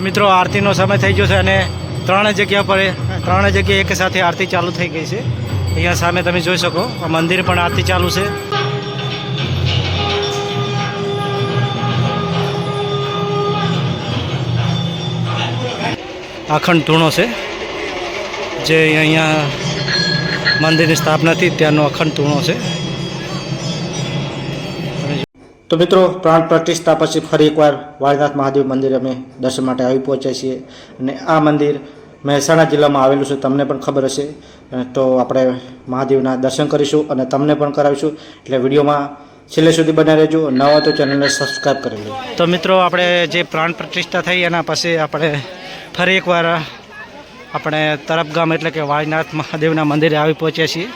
મિત્રો, આરતીનો સમય થઈ ગયો છે અને ત્રણ જગ્યા પર ત્રણ જગ્યાએ એક સાથે આરતી ચાલુ થઈ ગઈ છે. અહીંયા સામે તમે જોઈ શકો મંદિર પણ આરતી ચાલુ છે. અખંડ ધૂણો છે. જે અહીંયા મંદિરની સ્થાપના થઈ ત્યાંનો અખંડ ધૂણો છે. તો મિત્રો, પ્રાણ પ્રતિષ્ઠા પછી ફરી એકવાર વાળનાથ મહાદેવ મંદિર અમે દર્શન માટે આવી પહોંચ્યા છીએ. અને આ મંદિર મહેસાણા જિલ્લામાં આવેલું છે, તમને પણ ખબર હશે. તો આપણે મહાદેવના દર્શન કરીશું અને તમને પણ કરાવીશું. એટલે વિડીયોમાં છેલ્લે સુધી બના રહેજો. નવા તો ચેનલને સબસ્ક્રાઈબ કરી લો તો મિત્રો, આપણે જે પ્રાણ પ્રતિષ્ઠા થઈ, એના પછી આપણે ફરી એકવાર આપણે તરફ ગામ એટલે કે વાળનાથ મહાદેવના મંદિરે આવી પહોંચ્યા છીએ.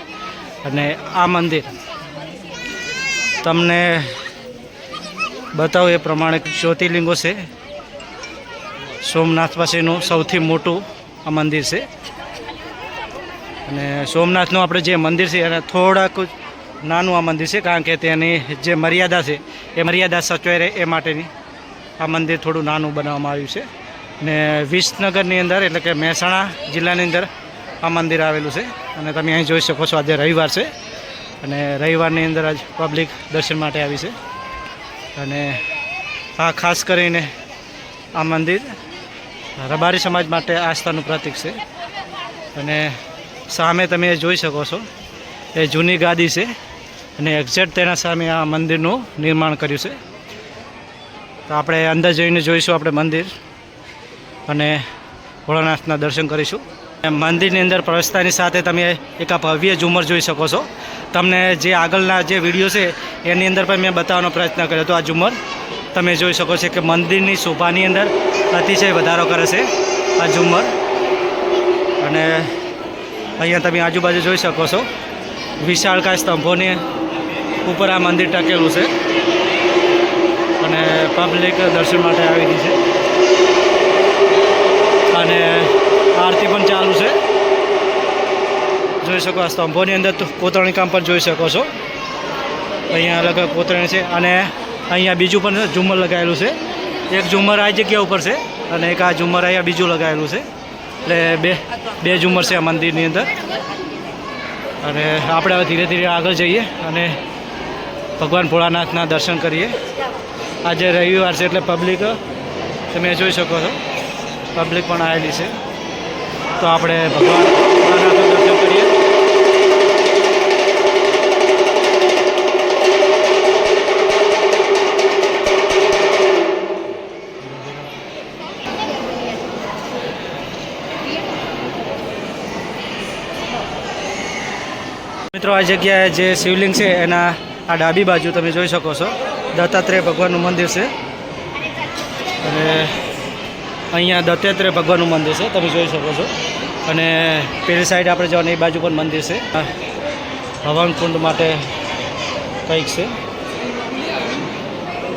અને આ મંદિર તમને બતાવું એ પ્રમાણે જ્યોતિર્લિંગો છે. સોમનાથ પાસેનું સૌથી મોટું આ મંદિર છે. અને સોમનાથનું આપણે જે મંદિર છે, એને થોડાક નાનું આ મંદિર છે, કારણ કે તેની જે મર્યાદા છે, એ મર્યાદા સચવાઈ રહે એ માટેની આ મંદિર થોડું નાનું બનાવવામાં આવ્યું છે. ને વિસનગરની અંદર, એટલે કે મહેસાણા જિલ્લાની અંદર આ મંદિર આવેલું છે. અને તમે અહીં જોઈ શકો છો, આજે રવિવાર છે. અને રવિવારની અંદર આજ પબ્લિક દર્શન માટે આવી છે. અને આ ખાસ કરીને આ મંદિર રબારી સમાજ માટે આસ્થાનું પ્રતીક છે. અને સામે તમે જોઈ શકો છો, એ જૂની ગાદી છે અને એક્ઝેક્ટ તેના સામે આ મંદિરનું નિર્માણ કર્યું છે. તો આપણે અંદર જઈને જોઈશું આપણે મંદિર અને ભોળાનાથના દર્શન કરીશું. મંદિરની અંદર પ્રવેશતાની સાથે તમે એક ભવ્ય ઝુમર જોઈ શકો છો. તમને જે આગળના જે વીડિયો છે, એની અંદર પણ મેં બતાવવાનો પ્રયત્ન કર્યો તો આ ઝુમર. તમે જોઈ શકો છો કે મંદિરની શોભાની અંદર અતિશય વધારો કરે છે આ ઝુમર. અને અહીંયા તમે આજુબાજુ જોઈ શકો છો, વિશાળકાય સ્તંભોની ઉપર આ મંદિર ટકેલું છે. અને પબ્લિક દર્શન માટે આવેલી છે. અને આરતી પણ ચાલુ છે. જોઈ શકો આ સ્તંભોની અંદર કોતરણી કામ પણ જોઈ શકો છો. અહીંયા અલગ કોતરણી છે અને અહીંયા બીજું પણ ઝુમર લગાવેલું છે. એક ઝુમર આ જગ્યા ઉપર છે અને એક આ ઝુમર અહીંયા બીજું લગાવેલું છે. એટલે બે બે ઝુમર છે આ મંદિરની અંદર. અને આપણે હવે ધીરે ધીરે આગળ જઈએ અને ભગવાન ભોળાનાથના દર્શન કરીએ. આજે રવિવાર છે એટલે પબ્લિક તમે જોઈ શકો છો. પબ્લિક પણ આવેલી છે. તો આપણે ભગવાન દર્શન કરીએ. મિત્રો, આ જગ્યાએ જે શિવલિંગ છે, એના આ ડાબી બાજુ તમે જોઈ શકો છો. દત્તાત્રેય ભગવાનનું મંદિર છે. અને અહીંયા દત્તાત્રેય ભગવાનનું મંદિર છે, તમે જોઈ શકો છો. અને પેલી સાઈડ આપણે જવાનું, એ બાજુ પણ મંદિર છે. હવન કુંડ માટે કંઈક છે.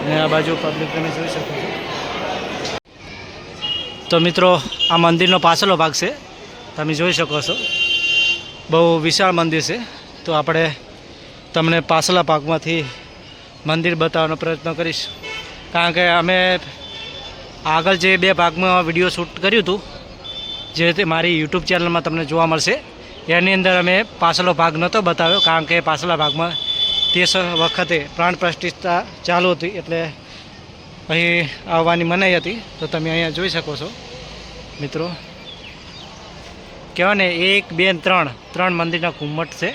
અને આ બાજુ પબ્લિક તમે જોઈ શકો છો. તો મિત્રો, આ મંદિરનો પાછળનો ભાગ છે. તમે જોઈ શકો છો. બહુ વિશાળ મંદિર છે. તો આપણે તમને પાછલા ભાગમાંથી મંદિર બતાવવાનો પ્રયત્ન કરીશ. કારણ કે અમે આગળ જે બે ભાગમાં વીડિયો શૂટ કર્યું હતું, જે રીતે મારી યુટ્યુબ ચેનલમાં તમને જોવા મળશે, એની અંદર અમે પાછલો ભાગ નહોતો બતાવ્યો, કારણ કે પાછલા ભાગમાં તે વખતે પ્રાણ પ્રતિષ્ઠા ચાલુ હતી, એટલે અહીં આવવાની મનાઈ હતી. તો તમે અહીંયા જોઈ શકો છો, મિત્રો. કહેવાય ને એક, બે, ત્રણ ત્રણ મંદિરના ઘુમ્મટ છે.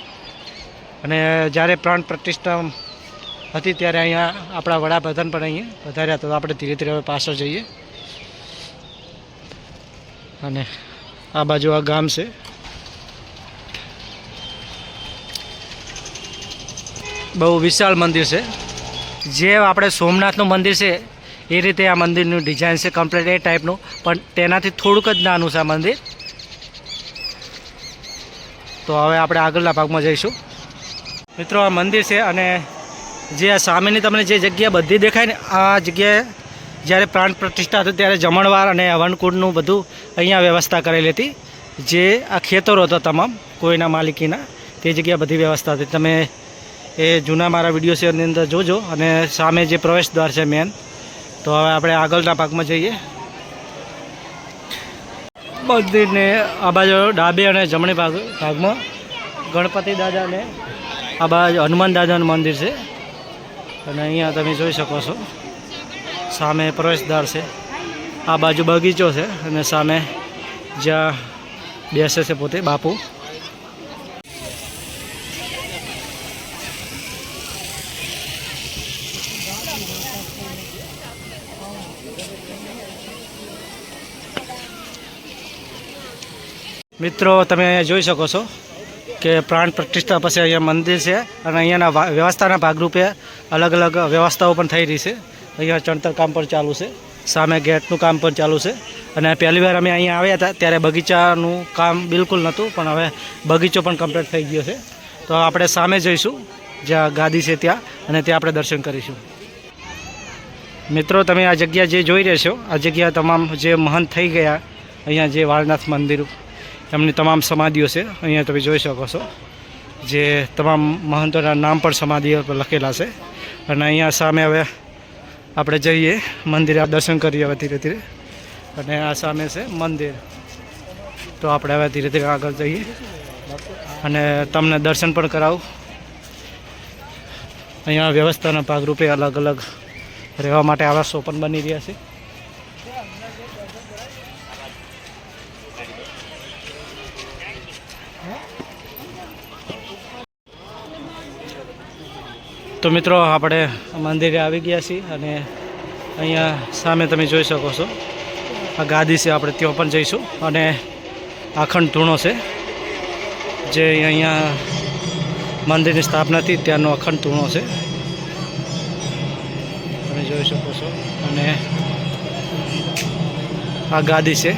અને જ્યારે પ્રાણ પ્રતિષ્ઠા હતી ત્યારે અહીંયા આપણા વડાપ્રધાન પણ અહીંયા વધાર્યા તો આપણે ધીરે ધીરે હવે પાછળ જઈએ. અને આ બાજુ આ ગામ છે. બહુ વિશાળ મંદિર છે. જે આપણે સોમનાથનું મંદિર છે, એ રીતે આ મંદિરનું ડિઝાઇન છે કમ્પ્લીટ એ ટાઈપનું પણ તેનાથી થોડુંક જ નાનું છે આ મંદિર. તો હવે આપણે આગળના ભાગમાં જઈશું. મિત્રો, આ મંદિર છે અને જે આ સામેની તમને જે જગ્યા બધી દેખાય ને, આ જગ્યાએ જ્યારે પ્રાણ પ્રતિષ્ઠા હતી ત્યારે જમણવાર અને હવનકુંડનું બધું અહીંયા વ્યવસ્થા કરેલી હતી. જે આ ખેતરો હતા તમામ, કોઈના માલિકીના, તે જગ્યા બધી વ્યવસ્થા હતી. તમે એ જૂના મારા વીડિયો શેરની અંદર જોજો અને સામે જે પ્રવેશ દ્વાર છે મેન તો હવે આપણે આગળના ભાગમાં જઈએ. મંદિરને આ બાજુ ડાબે અને જમણી ભાગ ભાગમાં ગણપતિ દાદાને આ બાજુ હનુમાન દાદાનું મંદિર છે. અને અહીંયા તમે જોઈ શકો છો. સામે પ્રવેશદ્વાર છે. આ બાજુ બગીચો છે અને સામે જ્યાં બેસે છે પોતે બાપુ. મિત્રો, તમે અહીંયા જોઈ શકો છો કે પ્રાણ પ્રતિષ્ઠા પછી અહીંયા મંદિર છે અને અહીંયાના વ્યવસ્થાના ભાગરૂપે અલગ અલગ વ્યવસ્થાઓ પણ થઈ રહી છે. અહીંયા ચણતર કામ પણ ચાલુ છે. સામે ગેટનું કામ પણ ચાલુ છે. અને પહેલી વાર અમે અહીંયા આવ્યા હતા ત્યારે બગીચાનું કામ બિલકુલ નહોતું, પણ હવે બગીચો પણ કમ્પ્લીટ થઈ ગયો છે. તો આપણે સામે જઈશું, જ્યાં ગાદી છે ત્યાં, અને ત્યાં આપણે દર્શન કરીશું. મિત્રો, તમે આ જગ્યા જે જોઈ રહ્યા છો, આ જગ્યા તમામ જે મહંત થઈ ગયા, અહીંયા જે વાળનાથ મંદિર, એમની તમામ સમાધિઓ છે. અહીંયા તમે જોઈ શકો છો, જે તમામ મહંતોના નામ પણ સમાધિઓ પર લખેલા છે. અને અહીંયા સામે હવે આપણે જઈએ. મંદિરે દર્શન કરીએ હવે ધીરે ધીરે. અને આ સામે છે મંદિર. તો આપણે હવે ધીરે ધીરે આગળ જઈએ. અને તમને દર્શન પણ કરાવું. અહીંયા વ્યવસ્થાના ભાગરૂપે અલગ અલગ રહેવા માટે આવા પણ બની રહ્યા છે. તો મિત્રો, આપણે મંદિરે આવી ગયા છીએ અને અહીંયા સામે તમે જોઈ શકો છો. આ ગાદી છે, આપણે ત્યાં પણ જઈશું. અને આખંડ ધૂણો છે, જે અહીંયા મંદિરની સ્થાપના હતી, ત્યાંનો અખંડ ધૂણો છે. તમે જોઈ શકો છો. અને આ ગાદી છે,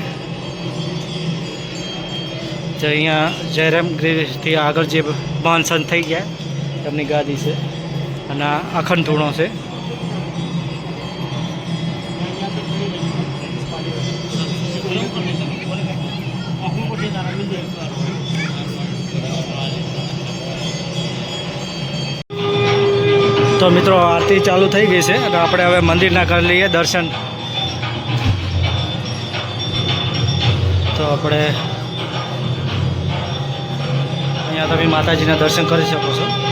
જે અહીંયા જયરામગીરીથી આગળ જે મહાન સંત થઈ ગયા, એમની ગાદી છે. અને અખંડ ધૂણો છે. તો મિત્રો, આરતી ચાલુ થઈ ગઈ છે અને આપણે હવે મંદિરના કરી લઈએ દર્શન. તો આપણે અહીંયા તમે માતાજીના દર્શન કરી શકો છો.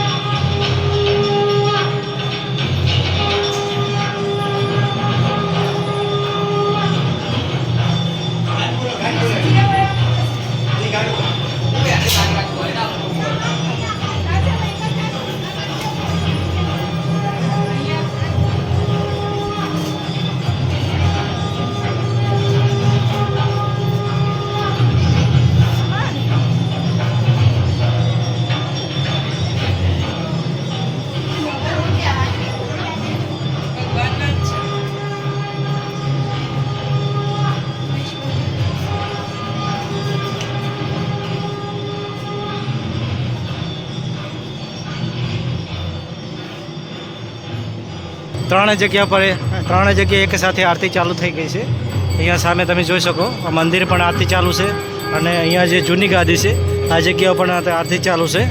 ત્રણે જગ્યા પર ત્રણે જગ્યાએ એક સાથે આરતી ચાલુ થઈ ગઈ છે. અહીંયા સામે તમે જોઈ શકો મંદિર પણ આરતી ચાલુ છે અને અહીંયા જે જૂની ગાદી છે આ જગ્યા પણ આરતી ચાલુ છે.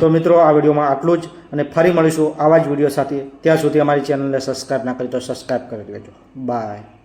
તો મિત્રો આ વિડીયોમાં આટલું જ અને ફરી મળીશું આવા જ વીડિયો સાથે. ત્યાં સુધી અમારી ચેનલને સબસ્ક્રાઈબ ના કરી તો સબસ્ક્રાઈબ કરી લેજો બાય